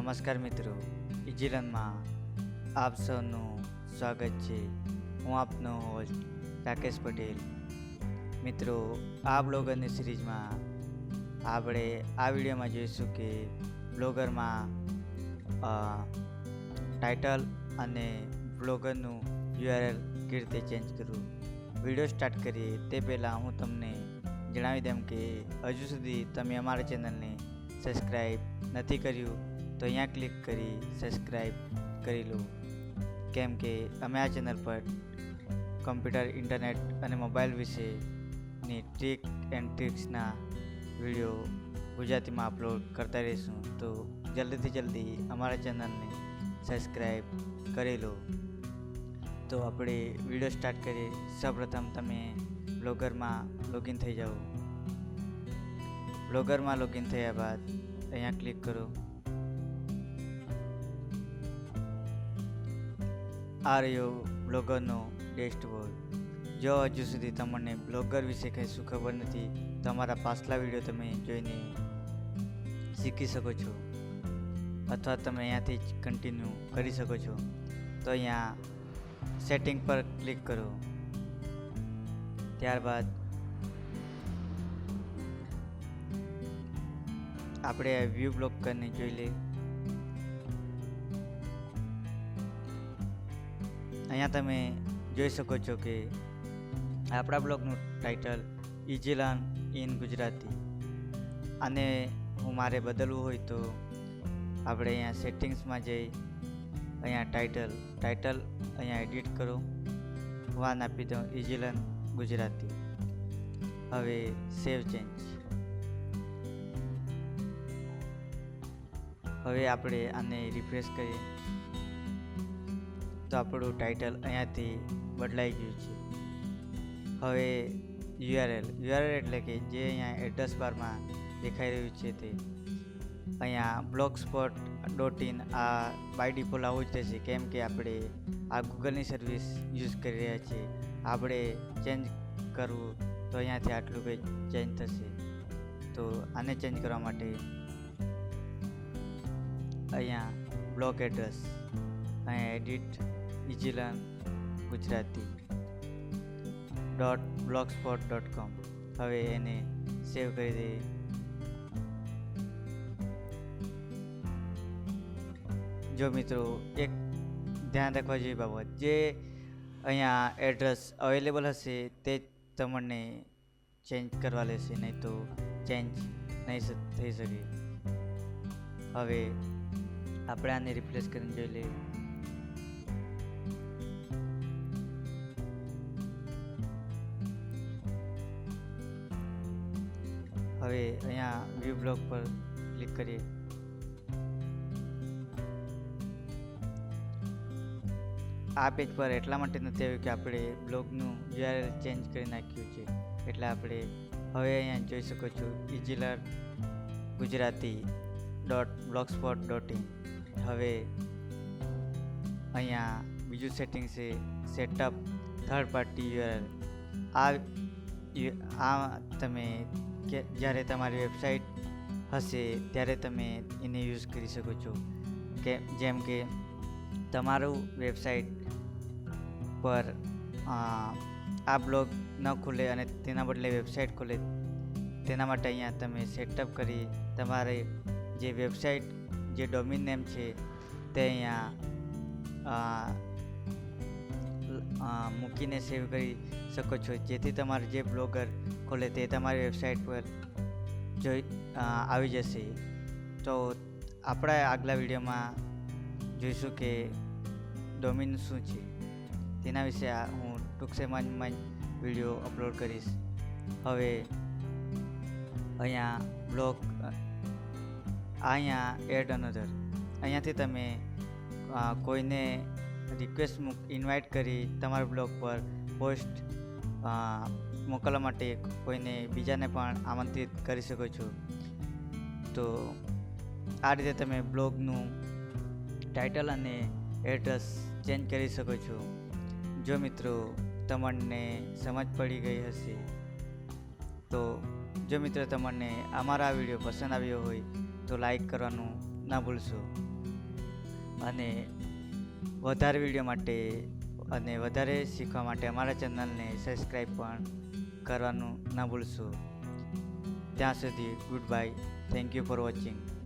નમસ્કાર મિત્રો. ઇજીલનમાં આપ સૌનું સ્વાગત છે. હું આપનો હોસ્ટ રાકેશ પટેલ. મિત્રો, આ બ્લોગરની સિરીઝમાં આપણે આ વિડીયોમાં જોઈશું કે બ્લોગરમાં ટાઇટલ અને બ્લોગરનું યુઆરએલ કેવી રીતે ચેન્જ કરવું. વીડિયો સ્ટાર્ટ કરીએ. તે પહેલાં હું તમને જણાવી દઉં કે હજુ સુધી તમે અમારા ચેનલને સબસ્ક્રાઈબ નથી કર્યું તો અહીંયા ક્લિક કરી સબસ્ક્રાઈબ કરી લો. કેમ કે અમે આ ચેનલ પર કમ્પ્યુટર ઇન્ટરનેટ અને મોબાઈલ વિશેની ટ્રીક એન્ડ ટ્રિક્સના વીડિયો ગુજરાતીમાં અપલોડ કરતા રહીશું. તો જલ્દીથી જલ્દી અમારા ચેનલને સબસ્ક્રાઈબ કરી લો. તો આપણે વીડિયો સ્ટાર્ટ કરીએ. સૌપ્રથમ તમે બ્લોગરમાં લોગિન થઈ જાઓ. બ્લોગરમાં લોગિન થયા બાદ અહીંયા ક્લિક કરો. આ રહ્યો બ્લોગરનો ડેશબોર્ડ જો હજુ સુધી તમને બ્લોગર વિશે કંઈ શું ખબર નથી, તમારા પાછલા વીડિયો તમે જોઈને શીખી શકો છો. અથવા તમે અહીંયાથી જ કન્ટિન્યુ કરી શકો છો. તો અહીંયા સેટિંગ પર ક્લિક કરો. ત્યારબાદ આપણે વ્યૂ બ્લોક કરીને જોઈ લઈએ. અહીંયા તમે જોઈ શકો છો કે આપણા બ્લોગનું title easy learn in Gujarati. અને હું મારે બદલવું હોય તો આપણે અહીંયા સેટિંગ્સમાં જઈ અહીંયા ટાઇટલ ટાઇટલ અહીંયા એડિટ કરો. વાન આપી દઉં ઇઝી લર્ન ગુજરાતી. હવે સેવ ચેન્જ. હવે આપણે આને રિફ્રેશ કરીએ. તો આપણું ટાઇટલ અહીંયાથી બદલાઈ ગયું છે. હવે યુઆરએલ યુઆરએલ એટલે કે જે અહીંયા એડ્રેસ બારમાં દેખાઈ રહ્યું છે તે. અહીંયા બ્લોગ સ્પોટ ડોટ ઇન આ બાય ડિફોલ્ટ આવું જ રહેશે. કેમ કે આપણે આ ગૂગલની સર્વિસ યુઝ કરી રહ્યા છીએ. આપણે ચેન્જ કરવું તો અહીંયાથી આટલું કંઈ ચેન્જ થશે. તો આને ચેન્જ કરવા માટે અહીંયા બ્લોક એડ્રેસ અહીંયા edit easy learn Gujarati dot blogspot dot com હવે એને સેવ કરી દઈએ. જો મિત્રો, એક ધ્યાન રાખવા જેવી બાબત, જે અહીંયા એડ્રેસ અવેલેબલ હશે, તે તમને ચેન્જ કરવા લેશે, નહીં તો ચેન્જ નહીં થઈ શકે. હવે આપણે આને રિપ્લેસ કરીને જોઈ લઈએ. હવે અહીંયા વ્યૂ બ્લોગ પર ક્લિક કરીએ. આ પેજ પર એટલા માટે નથી આવ્યું કે આપણે બ્લોગનું યુઆરએલ ચેન્જ કરી નાખ્યું છે. એટલે આપણે હવે અહીંયા જોઈ શકો છો easy learn Gujarati dot blogspot dot in હવે અહીંયા બીજું સેટિંગ છે સેટઅપ થર્ડ પાર્ટી યુઆરએલ આ તમે કે જ્યારે તમારી વેબસાઇટ હશે ત્યારે તમે એને યુઝ કરી શકો છો. કે જેમ કે તમારું વેબસાઇટ પર આ બ્લોગ ન ખુલે અને તેના બદલે વેબસાઇટ ખુલે, તેના માટે અહીંયા તમે સેટઅપ કરી તમારે જે વેબસાઇટ, જે ડોમિન નેમ છે તે અહીંયા મૂકીને સેવ કરી શકો છો. જેથી તમારે જે બ્લોગર ખોલે તે તમારી વેબસાઇટ પર જોઈ આવી જશે. તો આપણા આગલા વિડીયોમાં જોઈશું કે ડોમિન શું છે. તેના વિશે હું ટૂંક સમયમાં વીડિયો અપલોડ કરીશ. હવે અહીંયા બ્લોગ અહીંયા એડ અનધર અહીંયાથી તમે કોઈને રિક્વેસ્ટ ઇન્વાઇટ કરી તમારા બ્લોગ પર પોસ્ટ મોકલવા માટે કોઈને બીજાને પણ આમંત્રિત કરી શકો છો. તો આ રીતે તમે બ્લોગનું ટાઇટલ અને એડ્રેસ ચેન્જ કરી શકો છો. જો મિત્રો તમને સમજ પડી ગઈ હશે, તો જો મિત્રો તમને અમારા વીડિયો પસંદ આવ્યો હોય, તો લાઈક કરવાનું ના ભૂલશો. અને વધારે વીડિયો માટે અને વધારે શીખવા માટે અમારા ચેનલને સબસ્ક્રાઈબ પણ કરવાનું ના ભૂલશો. ત્યાં સુધી goodbye thank you for watching